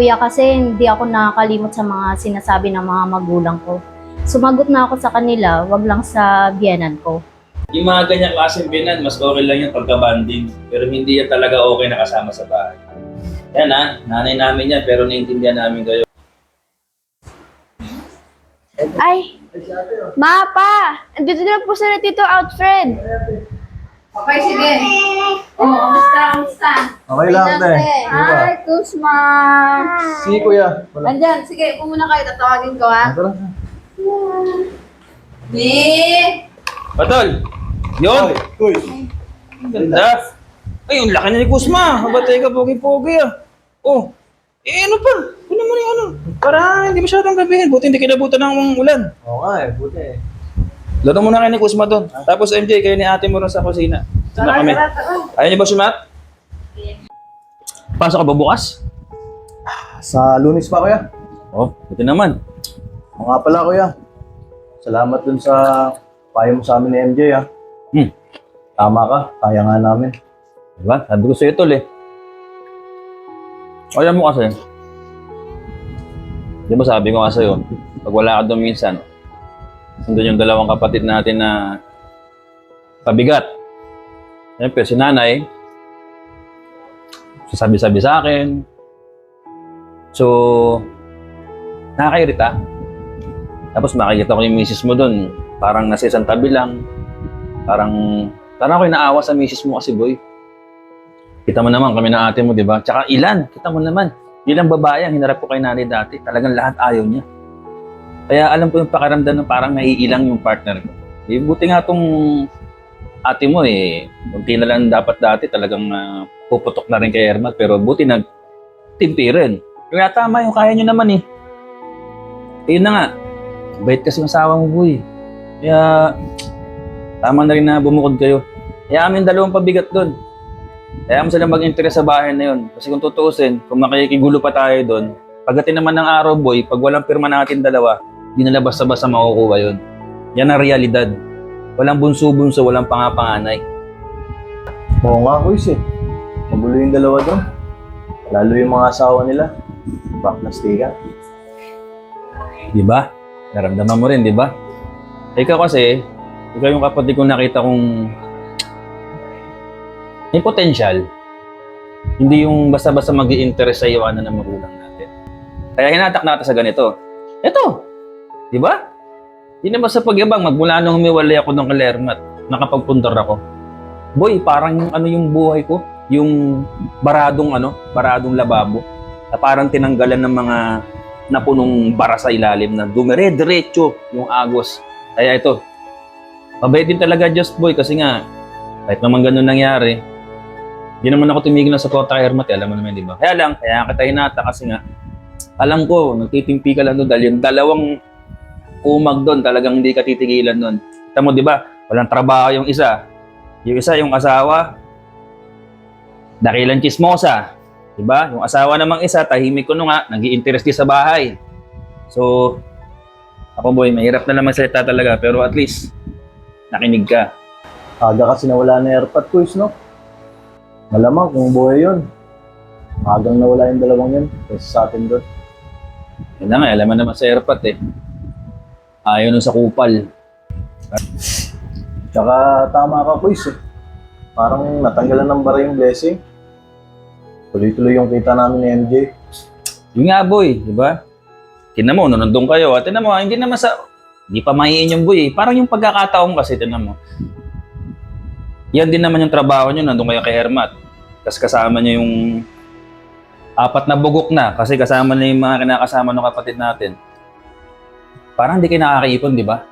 Kuya kasi hindi ako nakakalimot sa mga sinasabi ng mga magulang ko. Sumagot na ako sa kanila, wag lang sa biyenan ko. Yung mga ganyang klaseng binan, mas okay lang yung pagka-banding. Pero hindi yan talaga okay na kasama sa bahay. Yan ha, nanay namin yan, pero naiintindihan namin kayo. Ay! Ma, pa! Andito na po sila Tito Alfred. Okay, sige. Oh, kamusta, kamusta? Okay lang, te. Hi, Kusma. Si kuya. Wala. Nandyan, sige, upo muna kayo, tatawagin ko ha. Tara. Ni! Patol! Yun! Uy. Ganda! Ay, yung laki na ni Kusma! Mabatay ka, pogi-pogi ah! Oh! Eh, ano pa? Ano naman yung ano? Para hindi masyadong gabihin. Buti hindi kinabutan ng ulan. Oo nga eh, buti eh. Laro muna kayo ni Kusma doon. Tapos MJ, kayo ni ate mo rin sa kusina. Doon na kami. Ayaw niyo ba sumat? Pasok ka ba bukas? Sa lunis pa kuya. Oh, buti naman. Oo nga pala kuya. Salamat dun sa payo mo sa amin ni MJ ah. Hmm. Tama ka, kaya nga namin. Diba? Sabi ko sa'yo tol eh. Kaya mo kasi. Di ba sabi ko nga sa'yo, pag wala ka doon minsan, nandun yung dalawang kapatid natin na pabigat. Siyempre, si nanay, sasabi-sabi sa akin. So, nakakairita. Tapos makikita ko yung misis mo doon, parang nasa isang tabi lang. Parang, parang ako naawa sa misis mo kasi boy. Kita mo naman kami na ate mo, di ba? Tsaka ilan, kita mo naman. Ilang babae ang hinarap ko kay nanay dati. Talagang lahat ayaw niya. Kaya alam ko yung pakiramdam na parang naiilang yung partner ko. Eh, buti nga tong ate mo eh. Kunti na lang dapat dati talagang ah, puputok na rin kay Ermat. Pero buti nag timpirin. Kaya tama yung kaya nyo naman eh. Ayun na nga. Bait kasi yung asawa mo, boy. Kaya tama na rin na bumukod kayo. Kaya amin dalawang pabigat doon. Kaya mo sila mag-interest sa bahay na yun. Kasi kung tutuusin, kung makikigulo pa tayo doon, pagdating naman ng araw, boy, pag walang pirma natin dalawa, di nila basta-basta makukuha yun. Yan ang realidad. Walang bunso-bunso, walang pangapanganay. Oo nga kuya eh. Magulo yung dalawa doon. Lalo yung mga asawa nila. Baklastikan. Di ba? Naramdaman mo rin, di ba? Ikaw kasi, ikaw yung kapatid kong nakita kong may potential. Hindi yung basta-basta mag interest sa iyo ano ng magulang natin. Kaya hinatak natin sa ganito. Ito! Di ba? Hindi naman sa pagyabang, magmula nung humiwalay ako ng kalermat, nakapagpundar ako. Boy, parang yung ano yung buhay ko, yung baradong ano, baradong lababo, na parang tinanggalan ng mga napunong bara sa ilalim na dumire-diretso yung agos. Kaya ito, mabait din talaga Just Boy kasi nga, kahit naman ganun nangyari, hindi naman ako tumigil na sa kota Hermat, eh, alam mo naman, di ba? Kaya lang, kaya kita hinata kasi nga, alam ko, nagtitimpi ka lang doon dahil yung dalawang umag doon, talagang hindi ka titigilan doon. Kita mo, di ba? Walang trabaho yung isa. Yung isa, yung asawa, dakilang chismosa. Di ba? Yung asawa namang isa, tahimik ko nga, nag interest sa bahay. So, ako boy, mahirap na naman salita talaga, pero at least, nakinig ka. Aga kasi nawala na airpot kuys, no? Malamang kung buhay yun. Agang nawala yung dalawang yun. Kaysa sa atin doon. Yun na nga, alam mo naman sa airpot eh. Ayaw nun sa kupal. Tsaka tama ka kuys eh. Parang natanggalan ng bara yung blessing. Tuloy-tuloy yung kita namin ni MJ. Yun nga boy, di ba? Tinan mo, nandun kayo, at tinan mo, hindi naman sa... Hindi pa mahiin yung boy eh. Parang yung pagkakataon kasi, tinan mo. Yan din naman yung trabaho nyo, nandun kayo kay Hermat. Tapos kasama nyo yung apat na bugok na kasi kasama na yung mga kinakasama ng kapatid natin. Parang hindi kayo nakakaipon, di ba?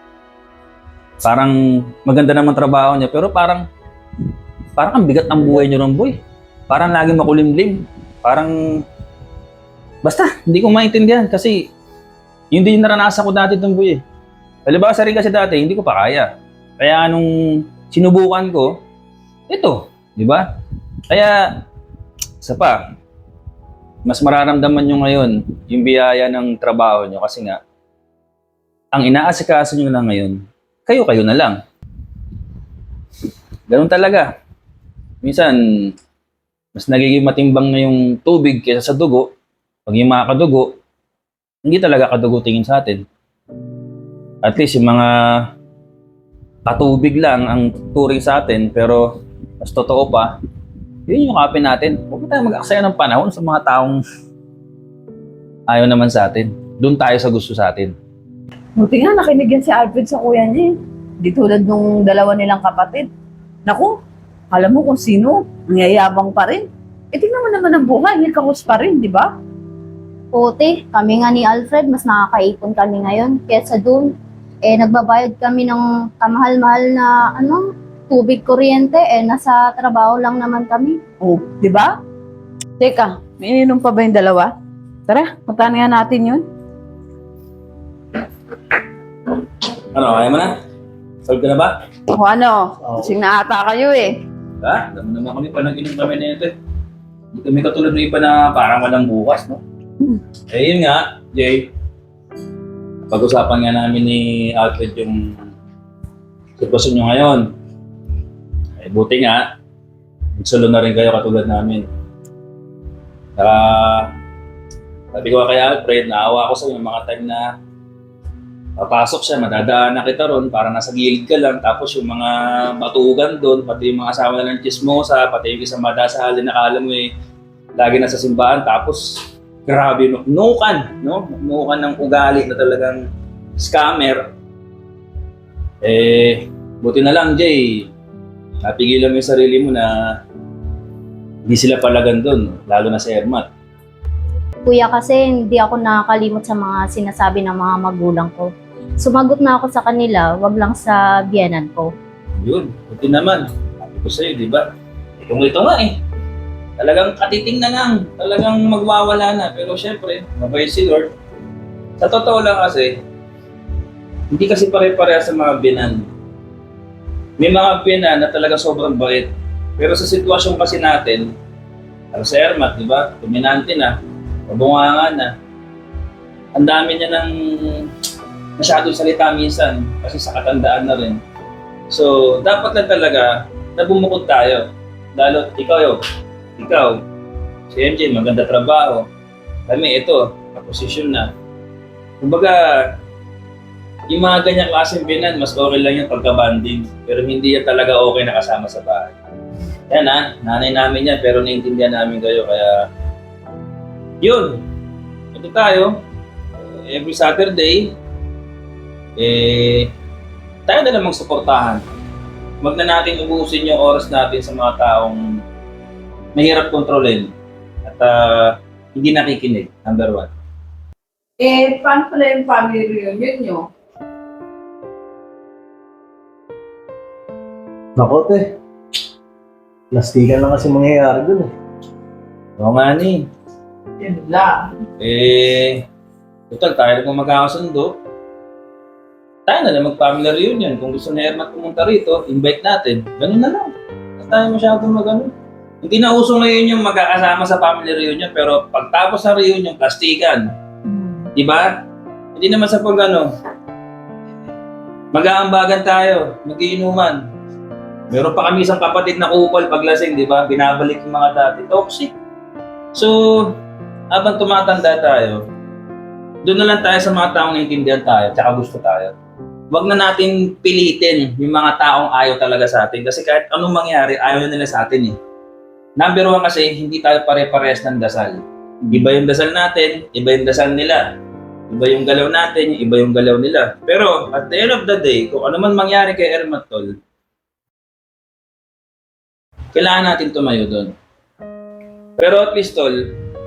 Parang maganda naman trabaho niya, pero parang parang ang bigat ng buhay niyo ron, boy. Parang laging makulimlim. Parang basta hindi ko maintindihan kasi yun din yung naranasan ko dati doon, boy. Eh. Halimbawa sa rin kasi dati, hindi ko pa kaya. Kaya nung sinubukan ko, ito, di ba? Kaya, isa pa, mas mararamdaman nyo ngayon yung biyaya ng trabaho nyo kasi nga, ang inaasikaso nyo lang ngayon, kayo-kayo na lang. Ganun talaga. Minsan, mas nagiging matimbang na yung tubig kaysa sa dugo pag yung mga kadugo, hindi talaga kadugo tingin sa atin. At least yung mga katubig lang ang turing sa atin, pero mas totoo pa, yun yung kapin natin. Huwag na tayo mag-aksaya ng panahon sa mga taong ayaw naman sa atin. Doon tayo sa gusto sa atin. Buti nga nakinig yan si Alfred sa kuya niya eh. Di tulad nung dalawa nilang kapatid. Naku, alam mo kung sino, nangyayabang pa rin. Eh tingnan mo naman ang buhay, hikakus pa rin, di ba? Puti, kami nga ni Alfred, mas nakakaipon kami ngayon kesa doon. Eh, nagbabayad kami ng kamahal-mahal na ano, tubig kuryente, eh, nasa trabaho lang naman kami. Oh, di ba? Teka, may ininom pa ba yung dalawa? Tara, puntahan nga natin yun. Ano, ayaw mo na? Solve ka na ba? O ano, Oo. sing na ata kayo eh. Ha? Dami naman kami pa nag-inom kami na ito. eh. Hindi kami katulad ng iba na parang walang bukas, no? Hmm. Eh, yun nga, Jay. Pag-usapan nga namin ni Alfred yung sitwasyon nyo ngayon. Eh, buti nga, nagsalo na rin kayo katulad namin. Saka, sabi ko kay Alfred, naawa ko sa yung mga time na papasok siya, madadaan na kita ron, para nasa gilid ka lang, tapos yung mga batugan doon, pati yung mga asawa na ng chismosa, pati yung isang madasahalin na kala mo eh, lagi nasa simbahan, tapos grabe, no, nukan, no? Nukan ng ugali na talagang scammer. Eh, buti na lang, Jay, napigilan mo yung sarili mo na hindi sila palagan doon, lalo na si Ermat. Kuya kasi hindi ako nakakalimot sa mga sinasabi ng mga magulang ko. Sumagot na ako sa kanila, wag lang sa biyanan ko. Yun, buti naman. Sabi ko sa'yo, di ba? Kung ito nga eh. Talagang katiting na lang. Talagang magwawala na. Pero syempre, mabait si Lord. Sa totoo lang kasi, hindi kasi pare-pareha sa mga binan. May mga binan na talaga sobrang bait. Pero sa sitwasyon kasi natin, ano sa Ermat, di ba? Dominante na. Mabunganga na. Ang dami niya ng masyadong salita minsan kasi sa katandaan na rin. So, dapat lang talaga na bumukod tayo. Lalo, ikaw yun. Ikaw, si MJ, maganda trabaho. Kami, ito, kaposisyon na. Kumbaga, yung mga ganyang klaseng binan, mas okay lang yung pagka-banding. Pero hindi yan talaga okay na kasama sa bahay. Yan ha, nanay namin yan, pero naiintindihan namin kayo. Kaya, yun. Ito tayo. Every Saturday, eh, tayo na namang suportahan. Huwag na natin ubusin yung oras natin sa mga taong mahirap kontrolin at ah, hindi nakikinig, number one. Eh, paano pala yung family reunion nyo? Nako, te. Plastikan lang kasi mangyayari dun eh. Oo nga ni. Yun lang. Eh, total, tayo na kung magkakasundo. Tayo na lang mag-family reunion. Kung gusto ni Ermat pumunta rito, invite natin. Ganun na lang. Hindi tayo masyadong mag ano. Hindi na uso ngayon yung magkakasama sa family reunion, pero pagtapos ng reunion, plastikan. Di ba? Hindi naman sa pag ano, mag-aambagan tayo, magiinuman. Meron pa kami isang kapatid na kupal paglasing, di ba? Binabalik yung mga dati. Toxic. So, habang tumatanda tayo, doon na lang tayo sa mga taong naiintindihan tayo, tsaka gusto tayo. Huwag na natin pilitin yung mga taong ayaw talaga sa atin. Kasi kahit anong mangyari, ayaw nila sa atin eh. Number one kasi, hindi tayo pare-parehas ng dasal. Iba yung dasal natin, iba yung dasal nila. Iba yung galaw natin, iba yung galaw nila. Pero at the end of the day, kung ano man mangyari kay Ermatol, kailangan natin tumayo doon. Pero at least, tol,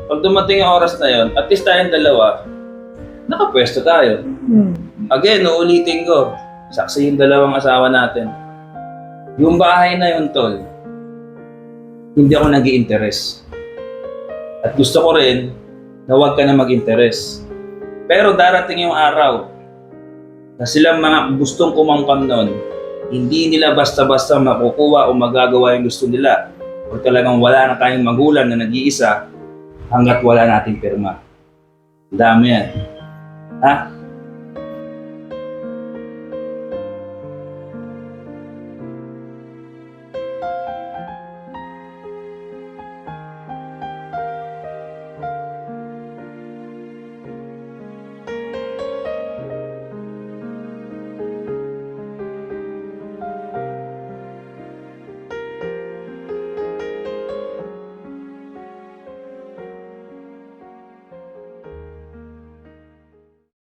pag dumating yung oras na yon, at least tayong dalawa, nakapwesto tayo. Again, uulitin ko, saksi yung dalawang asawa natin. Yung bahay na yun, tol, hindi ako nag interest At gusto ko rin na huwag ka na mag-interest. Pero darating yung araw na silang mga gustong kumangkam nun, hindi nila basta-basta makukuha o magagawa yung gusto nila. O talagang wala na tayong magulang na nag-iisa hanggat wala nating pirma. Dami yan. Ha?